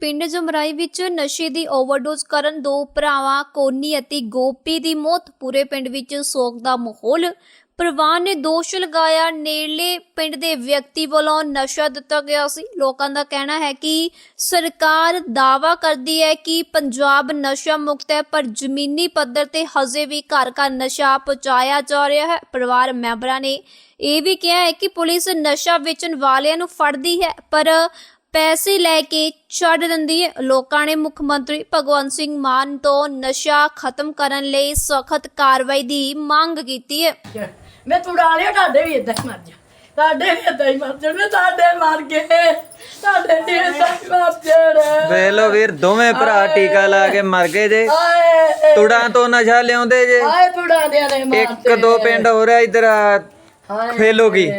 ਪਿੰਡ ਜਮਰਾਈ ਵਿੱਚ ਨਸ਼ੇ ਦੀ ਓਵਰਡੋਜ਼ ਕਰਨ ਦੋ ਭਰਾਵਾਂ, ਕੋਨੀ ਅਤੇ ਗੋਪੀ ਦੀ ਮੌਤ। ਪੂਰੇ ਪਿੰਡ ਵਿੱਚ ਸੋਗ ਦਾ ਮਾਹੌਲ। ਪਰਿਵਾਰ ਨੇ ਦੋਸ਼ ਲਗਾਇਆ, ਨੇੜਲੇ ਪਿੰਡ ਦੇ ਵਿਅਕਤੀ ਵੱਲੋਂ ਨਸ਼ਾ ਦਿੱਤਾ ਗਿਆ ਸੀ। ਲੋਕਾਂ ਦਾ ਕਹਿਣਾ ਹੈ ਕਿ ਸਰਕਾਰ ਦਾਅਵਾ ਕਰਦੀ ਹੈ ਕਿ ਪੰਜਾਬ ਨਸ਼ਾ ਮੁਕਤ ਹੈ, ਪਰ ਜ਼ਮੀਨੀ ਪੱਧਰ ਤੇ ਹਜੇ ਵੀ ਘਰ ਘਰ ਨਸ਼ਾ ਪਹੁੰਚਾਇਆ ਜਾ ਰਿਹਾ ਹੈ। ਪਰਿਵਾਰ ਮੈਂਬਰਾਂ ਨੇ ਇਹ ਵੀ ਕਿਹਾ ਹੈ ਕਿ ਪੁਲਿਸ ਨਸ਼ਾ ਵੇਚਣ ਵਾਲਿਆਂ ਨੂੰ ਫੜਦੀ ਹੈ, ਪਰ ਪੈਸੇ ਲੈ ਕੇ ਛੱਡ ਦਿੰਦੀ ਹੈ। ਲੋਕਾਂ ਨੇ ਮੁੱਖ ਮੰਤਰੀ ਭਗਵੰਤ ਸਿੰਘ ਮਾਨ ਤੋਂ ਨਸ਼ਾ ਖਤਮ ਕਰਨ ਲਈ ਸਖਤ ਕਾਰਵਾਈ ਦੀ ਮੰਗ ਕੀਤੀ ਹੈ। ਮੈਂ ਤੁੜਾ ਲਿਆ ਤੁਹਾਡੇ ਵੀ ਇਦਾਂ ਹੀ ਮਰ ਜਾ। ਤੁਹਾਡੇ ਵੀ ਇਦਾਂ ਹੀ ਮਰ ਜਾਣ ਤੁਹਾਡੇ ਮਰ ਗਏ। ਤੁਹਾਡੇ ਵੀ ਇਦਾਂ ਹੀ ਮਰ ਜਾਣ। ਵੇਖ ਲਓ ਵੀਰ ਦੋਵੇਂ ਭਰਾ ਟੀਕਾ ਲਾ ਕੇ ਮਰ ਗਏ ਜੇ। ਆਏ ਤੁੜਾਂ ਤੋਂ ਨਸ਼ਾ ਲਿਆਉਂਦੇ ਜੇ। ਆਏ ਤੁੜਾ ਦੇ ਨੇ ਮਾਰਤੇ ਇੱਕ ਦੋ ਪਿੰਡ ਹੋ ਰਿਹਾ ਇਧਰ ਫੇਲੋਗੀ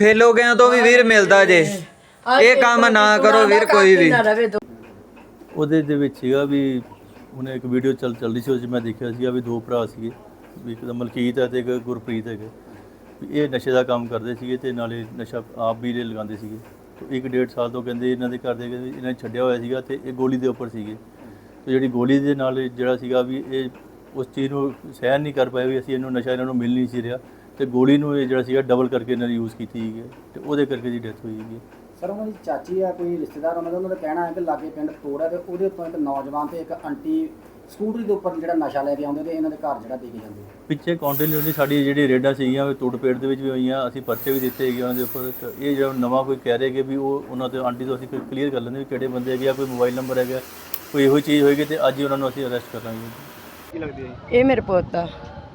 ਫੇਲੋਗਿਆਂ ਤੋਂ ਵੀ ਵੀਰ ਮਿਲਦਾ ਜੇ। ਇਹ ਕੰਮ ਨਾ ਕਰੋ ਵੀਰ ਕੋਈ ਵੀ। ਉਹਦੇ ਦੇ ਵਿੱਚ ਸੀਗਾ ਵੀ ਉਹਨੇ ਇੱਕ ਵੀਡੀਓ ਚੱਲ ਚੱਲ ਰਹੀ ਸੀ ਉਹ 'ਚ ਮੈਂ ਦੇਖਿਆ ਸੀਗਾ ਵੀ ਦੋ ਭਰਾ ਸੀਗੇ ਵੀ ਇੱਕ ਤਾਂ ਮਲਕੀਤ ਹੈ ਤੇ ਇੱਕ ਗੁਰਪ੍ਰੀਤ ਹੈਗੇ। ਵੀ ਇਹ ਨਸ਼ੇ ਦਾ ਕੰਮ ਕਰਦੇ ਸੀਗੇ ਤੇ ਨਾਲੇ ਨਸ਼ਾ ਆਪ ਵੀ ਇਹ ਲਗਾਉਂਦੇ ਸੀਗੇ। ਤੇ ਇੱਕ ਡੇਢ ਸਾਲ ਤੋਂ ਕਹਿੰਦੇ ਇਹਨਾਂ ਦੇ ਘਰ ਦੇ ਇਹਨਾਂ ਨੇ ਛੱਡਿਆ ਹੋਇਆ ਸੀਗਾ ਤੇ ਇਹ ਗੋਲੀ ਦੇ ਉੱਪਰ ਸੀਗੇ। ਤੇ ਜਿਹੜੀ ਗੋਲੀ ਦੇ ਨਾਲ ਜਿਹੜਾ ਸੀਗਾ ਵੀ ਇਹ ਉਸ ਚੀਜ਼ ਨੂੰ ਸਹਿਨ ਨਹੀਂ ਕਰ ਪਾਏ ਵੀ ਅਸੀਂ ਇਹਨੂੰ ਨਸ਼ਾ ਇਹਨਾਂ ਨੂੰ ਮਿਲ ਨਹੀਂ ਸੀ ਰਿਹਾ। ਤੇ ਗੋਲੀ ਨੂੰ ਇਹ ਜਿਹੜਾ ਸੀਗਾ ਡਬਲ ਕਰਕੇ ਇਹਨਾਂ ਨੇ ਯੂਜ਼ ਕੀਤੀ ਹੈ ਤੇ ਉਹਦੇ ਕਰਕੇ ਦੀ ਡੈਥ ਹੋਈ ਹੈ ਸਰ ਉਹਨਾਂ ਦੀ ਚਾਚੀ ਆ ਕੋਈ ਰਿਸ਼ਤੇਦਾਰ ਉਹਨਾਂ ਦਾ ਉਹਨਾਂ ਦਾ ਕਹਿਣਾ ਹੈ ਕਿ ਲਾਗੇ ਪਿੰਡ ਤੋੜ ਹੈ ਤੇ ਉਹਦੇ ਉੱਤੋਂ ਇੱਕ ਨੌਜਵਾਨ ਤੇ ਇੱਕ ਆਂਟੀ ਸਕੂਟਰੀ ਦੇ ਉੱਪਰ ਜਿਹੜਾ ਨਸ਼ਾ ਲੈ ਕੇ ਆਉਂਦੇ ਤੇ ਇਹਨਾਂ ਦੇ ਘਰ ਜਿਹੜਾ ਦੇ ਕੇ ਜਾਂਦੇ ਪਿੱਛੇ ਕੰਟੀਨਿਊਟੀ ਸਾਡੀ ਜਿਹੜੀ ਰੇਡਾਂ ਸੀਗੀਆਂ ਉਹ ਪੇੜ ਦੇ ਵਿੱਚ ਵੀ ਹੋਈਆਂ ਅਸੀਂ ਪਰਚੇ ਵੀ ਦਿੱਤੇ ਹੈਗੇ ਉਹਨਾਂ ਦੇ ਉੱਪਰ। ਤੇ ਇਹ ਜਿਹੜਾ ਨਵਾਂ ਕੋਈ ਕਹਿ ਰਿਹਾ ਕਿ ਵੀ ਉਹ ਉਹਨਾਂ ਤੇ ਆਂਟੀ ਤੋਂ ਅਸੀਂ ਕਲੀਅਰ ਕਰ ਲੈਂਦੇ ਵੀ ਕਿਹੜੇ ਬੰਦੇ ਹੈਗੇ ਆ ਕੋਈ ਮੋਬਾਈਲ ਨੰਬਰ ਹੈਗਾ ਕੋਈ ਇਹੋ ਚੀਜ਼ ਹੋਏਗੀ ਤੇ ਅੱਜ ਹੀ ਉਹਨਾਂ ਨੂੰ ਅਸੀਂ ਅਰੈਸਟ ਕਰਾਂਗੇ ਇਹ ਮੇਰੇ ਪੁੱਤ ਆ।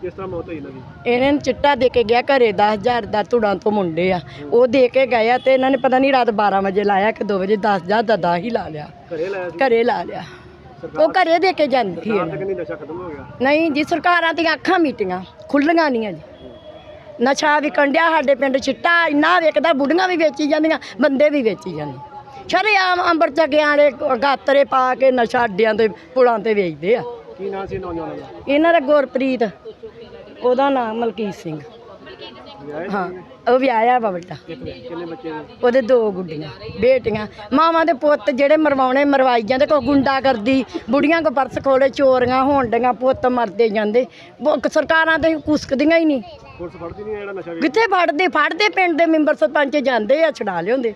ਕਿਸ ਤਰ੍ਹਾਂ ਮੌਤ ਹੋਈ ਇਹਨਾਂ ਦੀ? ਇਹਨਾਂ ਨੇ ਚਿੱਟਾ ਦੇ ਕੇ ਗਿਆ ਘਰੇ 10000 ਦਾ ਧੁੜਾਂ ਤੋਂ ਮੁੰਡੇ ਆ। ਉਹ ਦੇ ਕੇ ਗਏ ਆ ਤੇ ਇਹਨਾਂ ਨੇ ਪਤਾ ਨਹੀਂ ਰਾਤ 12 ਵਜੇ ਲਾਇਆ ਕਿ 2 ਵਜੇ 10000 ਦਾ ਦਾ ਹੀ ਲਾ ਲਿਆ। ਘਰੇ ਲਾਇਆ ਸੀ? ਘਰੇ ਲਾ ਲਿਆ। ਉਹ ਘਰੇ ਦੇ ਕੇ ਜਾਂਦੀ ਤਾਂ ਕਹਿੰਦੀ ਨਸ਼ਾ ਖਤਮ ਹੋ ਗਿਆ। ਨਹੀਂ ਜੀ ਸਰਕਾਰਾਂ ਦੀਆਂ ਅੱਖਾਂ ਮੀਟੀਆਂ ਖੁੱਲੀਆਂ ਨਹੀਂ ਆ ਜੀ। ਨਸ਼ਾ ਵਿਕਣ ਡਿਆ ਸਾਡੇ ਪਿੰਡ ਚਿੱਟਾ ਇੰਨਾ ਵਿਕਦਾ ਬੁੱਢੀਆਂ ਵੀ ਵੇਚੀ ਜਾਂਦੀਆਂ ਬੰਦੇ ਵੀ ਵੇਚੀ ਜਾਂਦੇ। ਸ਼ਰੇਆਮ ਅੰਬਰ ਚੱਕਿਆਂ ਵਾਲੇ ਗਾਤਰੇ ਪਾ ਕੇ ਨਸ਼ਾ ਅੱਡਿਆਂ ਤੇ ਪੁਲਾਂ ਤੇ ਵੇਚਦੇ ਆ। ਕੀ ਨਾਂ ਸੀ ਨੌਜਵਾਨਾਂ ਦਾ? ਇਹਨਾਂ ਦਾ ਗੁਰਪ੍ਰੀਤ। ਉਹਦਾ ਨਾਮ ਮਲਕੀਤ ਸਿੰਘ। ਹਾਂ ਉਹ ਵਿਆਹਿਆ ਵਾ ਵੱਡਾ ਉਹਦੇ ਦੋ ਗੁੱਡੀਆਂ ਬੇਟੀਆਂ। ਮਾਵਾਂ ਦੇ ਪੁੱਤ ਜਿਹੜੇ ਮਰਵਾਉਣੇ ਮਰਵਾਈ ਜਾਂਦੇ ਕੋਈ ਗੁੰਡਾ ਕਰਦੀ ਬੁੜੀਆਂ ਕੋ ਪਰਸ ਖੋਲੇ ਚੋਰੀਆਂ ਹੋਣ ਡੀਆਂ ਪੁੱਤ ਮਰਦੇ ਜਾਂਦੇ। ਸਰਕਾਰਾਂ ਤੇ ਕੁਸਕਦੀਆਂ ਹੀ ਨਹੀਂ। ਪੁਲਿਸ ਫੜਦੀ ਨਹੀਂ ਜਿਹੜਾ ਨਸ਼ਾ ਵੇਚ ਕਿੱਥੇ ਫੜਦੇ? ਫੜਦੇ ਪਿੰਡ ਦੇ ਮੈਂਬਰ ਸਰਪੰਚ ਜਾਂਦੇ ਆ ਛਡਾ ਲਿਆਉਂਦੇ।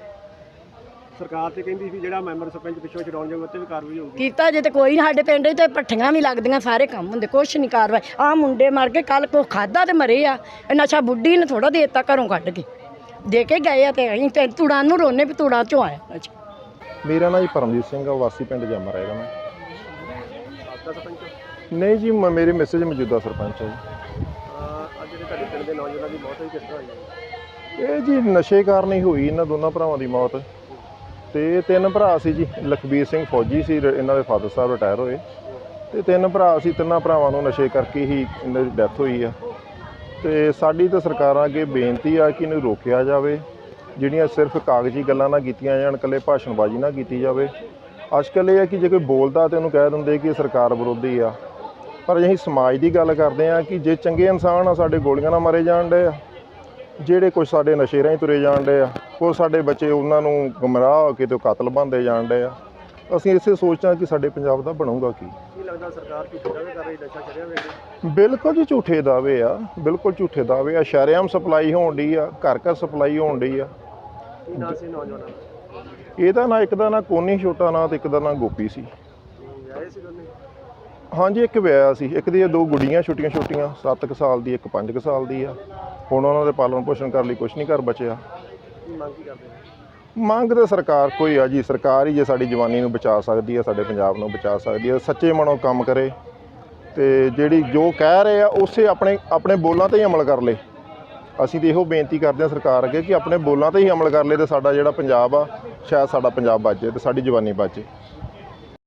ਸਰਕਾਰ ਤੇ ਕਹਿੰਦੀ ਸੀ ਜਿਹੜਾ ਮੈਂਬਰ ਸਰਪੰਚ ਪਿੱਛੋਂ ਛਡਾਉਣ ਜਾਊਗਾ ਉੱਤੇ ਵੀ ਕਾਰਵਾਈ ਹੋਊਗੀ। ਕੀਤਾ ਜੇ ਤੇ ਕੋਈ ਨੀ, ਸਾਡੇ ਪਿੰਡ 'ਚ ਤੇ ਪੱਠੀਆਂ ਵੀ ਲੱਗਦੀਆਂ ਸਾਰੇ ਕੰਮ ਹੁੰਦੇ ਕੁਛ ਨਹੀਂ ਕਾਰਵਾਈ। ਆ ਮੁੰਡੇ ਮਰ ਗਏ ਕੱਲ ਕੋ ਖਾਦਾ ਤੇ ਮਰੇ ਆ। ਇਹ ਨਸ਼ਾ ਬੁੱਢੀ ਨੇ ਥੋੜਾ ਦੇਤਾ ਘਰੋਂ ਕੱਢ ਕੇ। ਦੇ ਕੇ ਗਏ ਆ ਤੇ ਅਸੀਂ ਤੇ ਤੁੜਾਂ ਨੂੰ ਰੋਨੇ ਵੀ ਤੁੜਾਂ ਚੋਂ ਆਇਆ ਮੇਰਾ ਨਾਂ ਜੀ ਪਰਮਜੀਤ ਸਿੰਘ ਆ ਵਾਸੀ ਪਿੰਡ ਜਮਰ ਹੈਗਾ ਮੈਂ। ਨਹੀਂ ਜੀ ਮ- ਮੇਰੇ ਮੈਸੇਜ ਮੌਜੂਦਾ ਸਰਪੰਚ ਹੈ ਅਹ ਅੱਜ ਜਿਹੜੇ ਤੁਹਾਡੇ ਪਿੰਡ ਦੇ ਨੌਜਵਾਨਾਂ ਦੀ ਮੌਤ ਹੋਈ ਕਿਸ ਤਰ੍ਹਾਂ ਹੋਈ? ਹੈ ਜੀ ਇਹ ਜੀ ਨਸ਼ੇ ਕਾਰਨ ਹੀ ਹੋਈ ਇਹਨਾਂ ਦੋਨਾਂ ਭਰਾਵਾਂ ਦੀ ਮੌਤ। ਤੇ ਤਿੰਨ ਭਰਾ ਸੀ ਜੀ, ਲਖਬੀਰ ਸਿੰਘ ਫੌਜੀ ਸੀ ਇਹਨਾਂ ਦੇ ਫਾਦਰ ਸਾਹਿਬ ਰਿਟਾਇਰ ਹੋਏ। ਤੇ ਤਿੰਨ ਭਰਾ ਸੀ, ਤਿੰਨਾਂ ਭਰਾਵਾਂ ਨੂੰ ਨਸ਼ੇ ਕਰਕੇ ਹੀ ਇਹਨਾਂ ਦੀ ਡੈਥ ਹੋਈ ਆ। ਤੇ ਸਾਡੀ ਤਾਂ ਸਰਕਾਰਾਂ ਅੱਗੇ ਬੇਨਤੀ ਆ ਕਿ ਇਹਨੂੰ ਰੋਕਿਆ ਜਾਵੇ, ਜਿਹੜੀਆਂ ਸਿਰਫ ਕਾਗਜ਼ੀ ਗੱਲਾਂ ਨਾ ਕੀਤੀਆਂ ਜਾਣ, ਇਕੱਲੇ ਭਾਸ਼ਣਬਾਜ਼ੀ ਨਾ ਕੀਤੀ ਜਾਵੇ। ਅੱਜਕੱਲ੍ਹ ਇਹ ਆ ਕਿ ਜੇ ਕੋਈ ਬੋਲਦਾ ਤੇ ਉਹਨੂੰ ਕਹਿ ਦਿੰਦੇ ਕਿ ਸਰਕਾਰ ਵਿਰੋਧੀ ਆ। ਪਰ ਅਸੀਂ ਸਮਾਜ ਦੀ ਗੱਲ ਕਰਦੇ ਆ ਕਿ ਜੇ ਚੰਗੇ ਇਨਸਾਨ ਆ, ਸਾਡੇ ਗੋਲੀਆਂ ਨਾਲ ਮਾਰੇ ਜਾਣ ਡੇ ਆ। ਜਿਹੜੇ ਕੁਝ ਸਾਡੇ ਨਸ਼ੇ ਰਾਹੀਂ ਤੁਰੇ ਜਾਣ ਡੇ ਆ ਉਹ ਸਾਡੇ ਬੱਚੇ ਉਹਨਾਂ ਨੂੰ ਗੁੰਮਰਾਹ ਹੋ ਕੇ ਤੇ ਕਤਲ ਬਣਦੇ ਜਾਣ ਡੇ ਆ। ਅਸੀਂ ਇਸੇ ਸੋਚਾਂ ਕਿ ਸਾਡੇ ਪੰਜਾਬ ਦਾ ਬਣੂਗਾ ਕੀ। ਕੀ ਲੱਗਦਾ ਸਰਕਾਰ ਕੀ ਦਾਅਵੇ ਕਰ ਰਹੀ ਨਸ਼ਾ ਛੜਿਆ ਵੇਚ ਬਿਲਕੁਲ ਜੀ ਝੂਠੇ ਦਾਅਵੇ ਆ ਬਿਲਕੁਲ ਝੂਠੇ ਦਾਅਵੇ ਆ। ਸ਼ਰੇਆਮ ਸਪਲਾਈ ਹੋਣ ਡਈ ਆ ਘਰ ਘਰ ਸਪਲਾਈ ਹੋਣ ਡਈ ਆ। ਕੀ ਨਾਂ ਸੀ ਨੌਜਵਾਨਾਂ ਦਾ? ਇਹਦਾ ਨਾਂ ਇੱਕ ਦਾ ਨਾਂ ਕੋਨੀ ਛੋਟਾ ਨਾਂ ਤੇ ਇੱਕ ਦਾ ਨਾਂ ਗੋਪੀ ਸੀ। ਵਿਆਹੇ ਸੀ ਦੋਨੇ? ਹਾਂਜੀ ਇੱਕ ਵਿਆਹ ਸੀ। ਇੱਕ ਦੀਆਂ ਦੋ ਗੁੱਡੀਆਂ ਛੋਟੀਆਂ ਛੋਟੀਆਂ 7 ਸਾਲ ਦੀ ਇੱਕ 5 ਸਾਲ ਦੀ ਆ। ਹੁਣ ਉਹਨਾਂ ਦੇ ਪਾਲਣ ਪੋਸ਼ਣ ਕਰਨ ਲਈ ਕੁਝ ਨਹੀਂ ਘਰ ਬਚਿਆ। ਕੀ ਮੰਗ ਕੀ ਕਰਦੇ ਨੇ? ਮੰਗ ਤਾਂ ਸਰਕਾਰ ਕੋਈ ਆ ਜੀ। ਸਰਕਾਰ ਹੀ ਜੇ ਸਾਡੀ ਜਵਾਨੀ ਨੂੰ ਬਚਾ ਸਕਦੀ ਹੈ ਸਾਡੇ ਪੰਜਾਬ ਨੂੰ ਬਚਾ ਸਕਦੀ ਹੈ ਸੱਚੇ ਮਨੋਂ ਕੰਮ ਕਰੇ। ਤੇ ਜਿਹੜੀ ਜੋ ਕਹਿ ਰਹੇ ਆ ਉਸੇ ਆਪਣੇ ਆਪਣੇ ਬੋਲਾਂ ਤੇ ਹੀ ਅਮਲ ਕਰ ਲੇ। ਅਸੀਂ ਤੇ ਇਹੋ ਬੇਨਤੀ ਕਰਦੇ ਹਾਂ ਸਰਕਾਰ ਅੱਗੇ ਕਿ ਆਪਣੇ ਬੋਲਾਂ ਤੇ ਹੀ ਅਮਲ ਕਰ ਲੇ ਤੇ ਸਾਡਾ ਜਿਹੜਾ ਪੰਜਾਬ ਆ ਸ਼ਾਇਦ ਸਾਡਾ ਪੰਜਾਬ ਬਚ ਤੇ ਸਾਡੀ ਜਵਾਨੀ ਬਚ